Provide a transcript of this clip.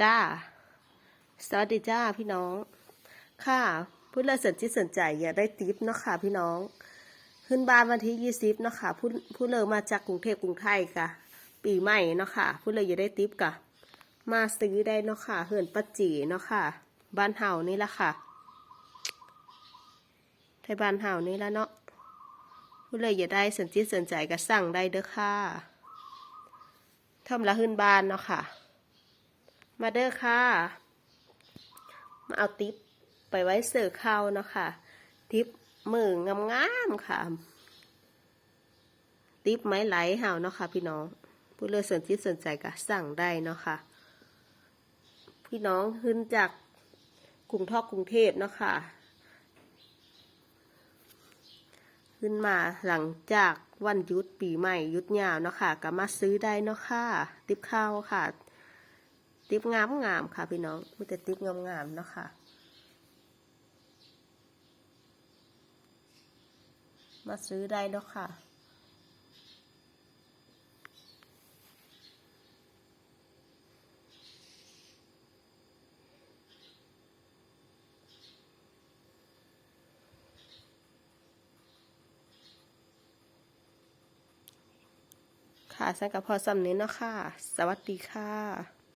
จ้า สวัสดีจ้าพี่น้อง ค่ะผู้เลิศสนจิตสนใจอยากได้ติปเนาะค่ะพี่น้อง ขึ้นบ้านวันที่ยี่สิบเนาะค่ะผู้ผู้เลิศมาจากกรุงเทพกรุงไทยกะปีใหม่เนาะค่ะผู้เลิศอยากได้ติปกะมาซื้อได้เนาะค่ะเหินปัจจีเนาะค่ะ บ้านเฮานี่ละค่ะ ไทยบ้านเฮานี่ละเนาะผู้เลยอยากได้สนจิตสนใจก็สั่งได้เด้อค่ะทำละขึ้นบ้านเนาะค่ะ มาเด้อค่ะ มาเอาติ๊บไปไว้เสิร์ฟข้าวเนาะค่ะ ติ๊บมืองามๆค่ะ ติ๊บไม้ไหลเห่าเนาะค่ะ พี่น้อง ผู้เลยสนจิตสนใจก็สั่งได้เนาะค่ะ พี่น้องขึ้นจากกรุงทอกกรุงเทพเนาะค่ะขึ้นมาหลังจากวันหยุดปีใหม่หยุดยาวเนาะค่ะก็มาซื้อได้เนาะค่ะ ติบข้าวค่ะ ติบงามงามๆค่ะพี่น้องมีแต่ติบงามงามๆเนาะค่ะ มาซื้อได้เนาะค่ะค่ะสันกับพอสำเนีเนาะค่ะ สวัสดีค่ะ